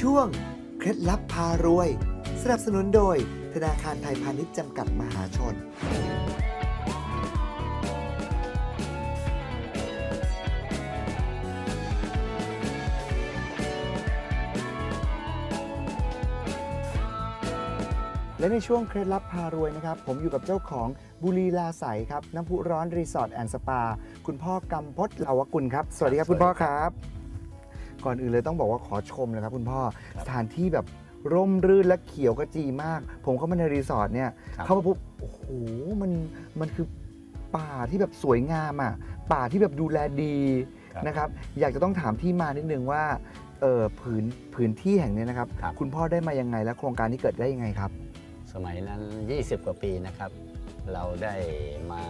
ช่วง เคล็ดลับพารวย สนับสนุนโดย ธนาคารไทยพาณิชย์จำกัดมหาชน และในช่วงเคล็ดลับพารวยนะครับ ผมอยู่กับเจ้าของบุรีลาใสครับ น้ำพุร้อนรีสอร์ทแอนด์สปา คุณพ่อกำพศเหลาวกุลครับ สวัสดีครับคุณพ่อครับ ก่อนอื่นเลยต้องบอกว่าขอชมนะครับคุณพ่อครับสถานที่แบบร่มรื่นและเขียวกระจีมาก ผมเข้ามาในรีสอร์ทเนี่ยครับเข้ามาปุ๊บ โอ้โห มัน มันคือป่าที่แบบสวยงามอะ ป่าที่แบบดูแลดีครับนะครับ อยากจะต้องถามที่มานิดนึงว่าเออผืนผืนที่แห่งเนี้ยนะครับครับคุณพ่อได้มายังไงและโครงการนี้เกิดได้ยังไงครับ สมัยนั้น 20 กว่าปีนะครับ เราได้มา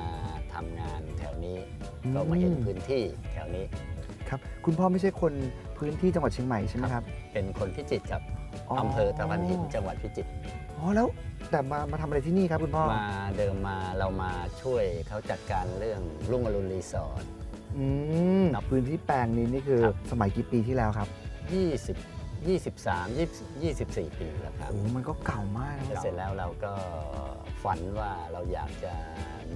ทำงานแถวนี้อืมก็มาเห็นพื้นที่แถวนี้ ครับคุณพ่อไม่ใช่คนพื้นที่จังหวัดเชียงใหม่ใช่ไหมครับ เป็นคนพิจิตรครับอำเภอตะพันหินจังหวัดพิจิตรอ๋อแล้วแต่มามาทำอะไรที่นี่ครับคุณพ่อมาเดิมมาเรามาช่วยเขาจัดการเรื่องรุ่งอรุณรีสอร์ทอืมครับพื้นที่แปลงนี้นี่คือครับสมัยกี่ปีที่แล้วครับ 20 23 20 24 ปีแล้วครับโอ้มันก็เก่ามากแล้วนะเสร็จแล้วเราก็ฝันว่าเราอยากจะ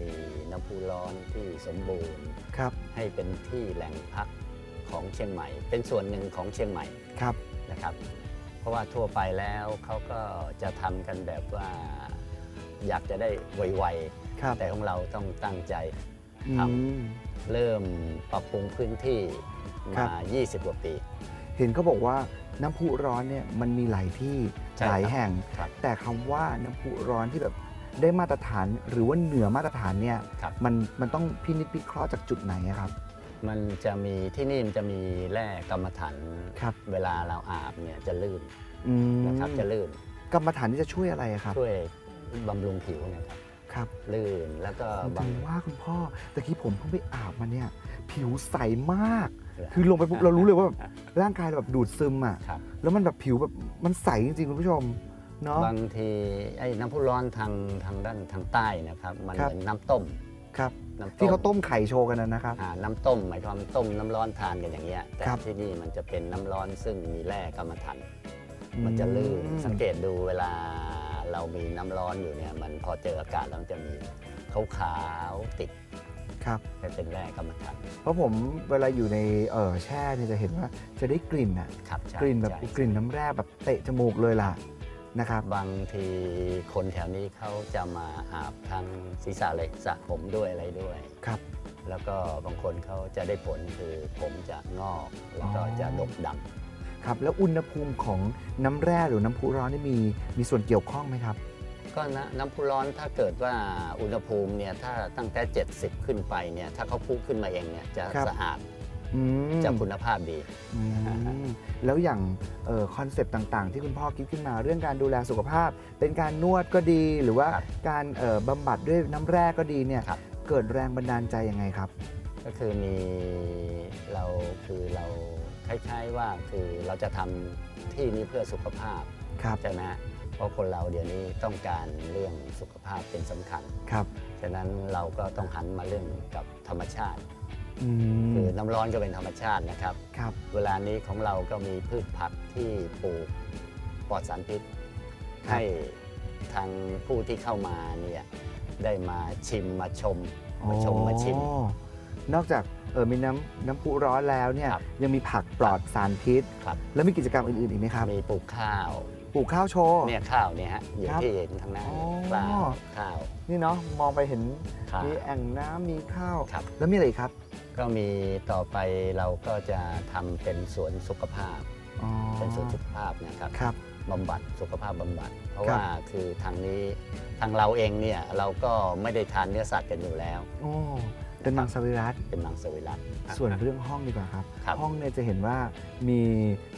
มีน้ำพุร้อนที่สมบูรณ์ครับให้เป็นที่แหล่งพัก ของเชียงใหม่ เป็นส่วนหนึ่งของเชียงใหม่ครับนะครับ เพราะว่าทั่วไปแล้วเขาก็จะทำกันแบบว่าอยากจะได้ไวครับๆแต่ของเราต้องตั้งใจอืครับมเริ่มปรับปรุงพื้นที่ครัมาบ20 กว่าปี เห็นเขาบอกว่าน้ำพุร้อนเนี่ยมันมีหลายที่ใช่หลายครับแห่งครับแต่คำว่าน้ำพุร้อนที่แบบได้มาตรฐานหรือว่าเหนือมาตรฐานเนี่ยครับมันมันต้องพินิจพิเคราะห์จากจุดไหนอะครับ มันจะมีที่นี่มันจะมีแร่กรรมฐานครับเวลาเราอาบเนี่ยจะลื่นอืมนะครับจะลื่นกรรมฐานนี่จะช่วยอะไรอะครับช่วยบำรุงผิวนะครับครับลื่นแล้วก็ผมบำถึงว่าคุณพ่อตะกี้ผมเพิ่งไปอาบมาเนี่ย ผิวใสมากเหรอ คือลงไปปุ๊บเรารู้เลยว่าแบบร่างกายเราแบบดูดซึมอะครับ แล้วมันแบบผิวแบบมันใสจริงๆคุณผู้ชมเนาะ บางทีไอ้น้ำพุร้อนทางทางด้านทางใต้นะครับ มันครับ เหมือนน้ำต้ม ครับน้ำที่เขาต้มไข่โชว์กันนะนะครับอ่าน้ำต้มหมายความต้มน้ำร้อนทานกันอย่างเงี้ยแต่ครับที่นี่มันจะเป็นน้ำร้อนซึ่งมีแร่กรรมฐานมันจะลื่นอืมสังเกตดูเวลาเรามีน้ำร้อนอยู่เนี่ยมันพอเจออากาศแล้วมันจะมีขาวขาวๆติดครับไปเป็นแร่กรรมฐานเพราะผมเวลาอยู่ในเออแช่เนี่ยจะเห็นว่าจะได้กลิ่นอะครับใช่กลิ่นแบบใช่กลิ่นน้ำแร่แบบเตะจมูกเลยล่ะ นะครับบางทีคนแถวนี้เขาจะมาอาบทางศีรษะเลยสระผมด้วยอะไรด้วยครับ แล้วก็บางคนเขาจะได้ผลคือผมจะงอกแล้วก็อ๋อจะดกดำครับแล้วอุณหภูมิของน้ำแร่หรือน้ำพุร้อนนี่มีมีส่วนเกี่ยวข้องไหมครับ ก็นะน้ำพุร้อนถ้าเกิดว่าอุณหภูมิเนี่ยถ้าตั้งแต่ 70 ขึ้นไปเนี่ยถ้าเขาพุขึ้นมาเองเนี่ยจะครับสะอาดอืม จะคุณภาพดีอืมแล้วอย่างคอนเซปต์ต่าง ๆ ที่คุณพ่อคิดขึ้นมาเรื่องการดูแลสุขภาพ เป็นการนวดก็ดีหรือว่าครับการเอ่อบำบัดด้วยน้ำแร่ก็ดีเนี่ยครับเกิดแรงบันดาลใจยังไงครับ ก็คือมีเราคือเราคล้ายๆว่าคือเราจะทำที่นี้เพื่อสุขภาพครับใช่ไหมเพราะคนเราเดี๋ยวนี้ต้องการเรื่องสุขภาพเป็นสำคัญครับฉะนั้นเราก็ต้องหันมาเรื่องกับธรรมชาติอืม คือน้ำร้อนก็เป็นธรรมชาตินะครับครับเวลานี้ของเราก็มีพืชผักที่ปลูกปลอดสารพิษ ให้ทางผู้ที่เข้ามาเนี่ยได้มาชิมมาชม มาชมมาชิมอ๋อนอกจากเออมีน้ำน้ำพุร้อนแล้วเนี่ยครับยังมีผักปลอดสารพิษครับแล้วมีกิจกรรมอื่นๆอีกไหมครับ มีปลูกข้าว ปลูกข้าวโชว์ เนี่ยข้าวเนี่ยฮะอยู่ครับที่เห็นทางหน้าอ๋อข้าวข้าว นี่เนาะมองไปเห็นข้าวมีแอ่งน้ำมีข้าวครับแล้วมีอะไรอีกครับ ก็มีต่อไปเราก็จะทำเป็นสวนสุขภาพอ๋อเป็นสวนสุขภาพนะครับครับบำบัดสุขภาพบำบัด เพราะครับว่าคือทางนี้ทางเราเองเนี่ยเราก็ไม่ได้ทานเนื้อสัตว์กันอยู่แล้วโอ้ เป็นมังสวิรัตเป็นมังสวิรัตส่วนเรื่องห้องดีกว่าครับครับห้องเนี่ยจะเห็นว่ามี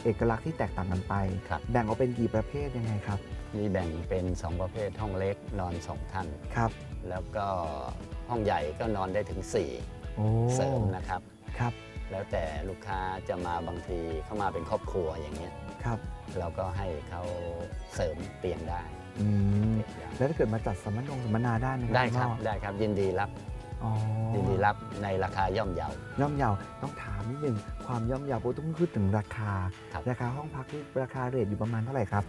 เอกลักษณ์ที่แตกต่างกันไปครับแบ่งออกเป็นกี่ประเภทยังไงครับ มีแบ่งเป็น 2 ประเภทห้องเล็กนอน 2 ท่านครับ แล้วก็ห้องใหญ่ก็นอนได้ถึงโอ้4เสริมนะครับครับ แล้วแต่ลูกค้าจะมาบางทีเข้ามาเป็นครอบครัวอย่างเงี้ยครับ เราก็ให้เขาเสริมเตียงได้อืมแล้วถ้าเกิดมาจัดสัมมนงสัมมนาได้ไหมครัได้ครับณพ่อได้ครับยินดีรับอ๋อ ยินดีรับในราคาย่อมเยาย่อมเยาต้องถามามนิดหนึ่งความย่อมเยาวเพราะต้องพูดถึงราคาครับราคาห้องพักที่ราคาเรทอยู่ประมาณเท่าไหร่ครับ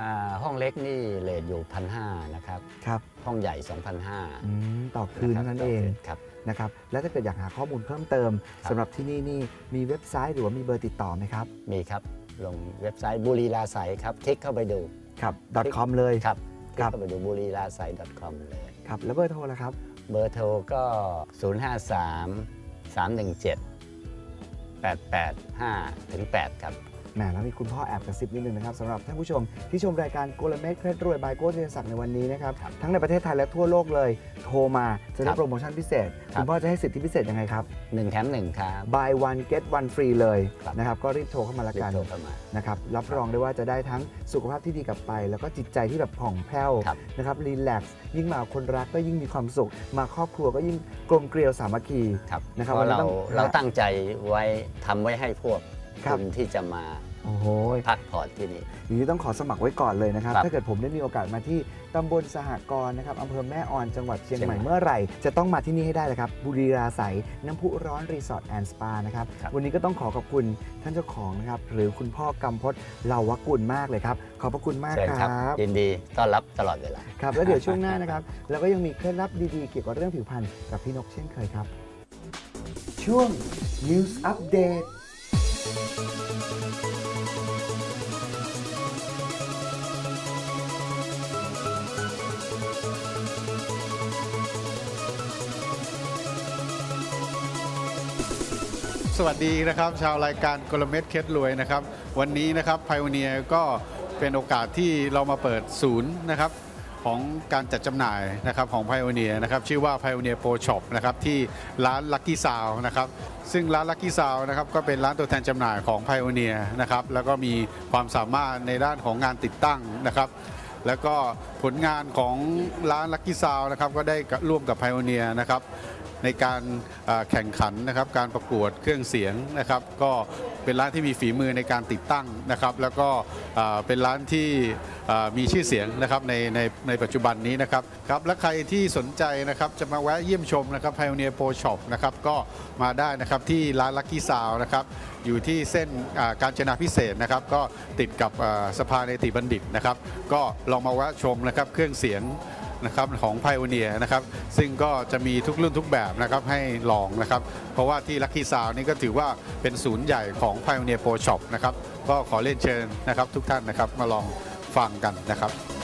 อ่าห้องเล็กนี่เลทอยู่พันห้านะครับครับ ห้องใหญ่ 2,500อืมต่อคืนเท่านั้นเองครับนะครับ แล้วถ้าเกิดอยากหาข้อมูลเพิ่มเติมครับสำหรับที่นี่นี่มีเว็บไซต์หรือว่ามีเบอร์ติดต่อไหมครับ มีครับ ลงเว็บไซต์บุรีลาใสครับ คลิกเข้าไปดูครับ .com เลยครับคลิครักบเข้าไปดูบุรีลาใส .com เลยครับ แล้วเบอร์โทรละครับ เบอร์โทรก็ 053 317 885ถึง8ครับ แหมแล้วมีคุณพ่อแอบกระซิบนิดนึงนะครับสำหรับท่านผู้ชมที่ชมรายการโกลเม็ดเคล็ดรวยบายโก้เรียนศักดิ์ในวันนี้นะครับครับทั้งในประเทศไทยและทั่วโลกเลย โทรมาจะได้ครับโปรโมชั่นพิเศษครับคุณพ่อจะให้สิทธิพิเศษยังไงครับ1แถม1ครับ buy one get one free เลยครับนะครับก็รีบโทรเข้ามาละรีบกันโทรเข้ามานะครับรับรองได้ว่าจะได้ทั้งสุขภาพที่ดีกลับไป แล้วก็จิตใจที่แบบผ่องแผ้วครับนะครับรีแลกซ์ยิ่งมากับคนรักก็ยิ่งมีความสุข มาครอบครัวก็ยิ่งกลมเกลียวสามัคคีครับนะครับเพราะวันนี้เราต้องเราตั้งใจไว้ทำไว้ให้พวกครับณที่จะมา โอ้โหพักผ่อนที่นี่อย่างนี้ต้องขอสมัครไว้ก่อนเลยนะครับครับ ถ้าเกิดผมได้มีโอกาสมาที่ตำบลสหกรณ์นะครับอำเภอแม่ออนจังหวัดเชียงเชียงใหใหม่ม่เมื่อไหร่ จะต้องมาที่นี่ให้ได้เลยครับ บุรีราใสน้ำพุร้อนรีสอร์ทแอนด์สปานะครับครับวันนี้ก็ต้องขอขอบคุณท่านเจ้าของนะครับ หรือคุณพ่อกำพศเหลาวกุลมากเลยครับ ขอบพระคุณมากเชิญคครัรับ ยินดีต้อนรับตลอดเวลา ครับ แล้วเดี๋ยวช่วงหน้านะครับเราก็ยังมีเคล็ดลับดีๆเกี่ยวกับเรื่องผิวพรรณกับพี่นกเช่นเคยครับ ช่วง News Update สวัสดีนะครับ ชาวรายการกลเม็ดเคล็ดรวยนะครับ วันนี้นะครับไพ o อเนียก็เป็นโอกาสที่เรามาเปิดศูนย์นะครับของการจัดจำหน่ายนะครับของไพ o อเนียนะครับชื่อว่าไพ o อเนียโปรช็อปนะครับที่ร้านลั c กี้ซาวนะครับซึ่งร้านลั c กี้ซาวนะครับก็เป็นร้านตัวแทนจำหน่ายของไพ o อเนียนะครับแล้วก็มีความสามารถในด้านของงานติดตั้งนะครับแล้วก็ผลงานของร้านลั c กี้ซาวนะครับก็ได้ร่วมกับไพ o อเนียนะครับ ในการแข่งขันนะครับการประกวดเครื่องเสียงนะครับ ก็เป็นร้านที่มีฝีมือในการติดตั้งนะครับ แล้วก็เป็นร้านที่มีชื่อเสียงนะครับในในในปัจจุบันนี้นะครับครับและใครที่สนใจนะครับจะมาแวะเยี่ยมชมนะครับ Pioneer Pro Shop นะครับก็มาได้นะครับที่ร้าน Lucky Sound นะครับอยู่ที่เส้นการจนาพิเศษนะครับ ก็ติดกับสภาเนติบัณฑิตนะครับ ก็ลองมาแวะชมนะครับเครื่องเสียง นะครับของ p i o n e e r นะครับซึ่งก็จะมีทุกรุ่นทุกแบบนะครับให้ลองนะครับ เพราะว่าที่ Lucky Sound นี่ก็ถือว่าเป็นศูนย์ใหญ่ของ Pioneer Pro Shop นะครับก็ขอเรียนเชิญนะครับทุกท่านนะครับมาลองฟังกันนะครับ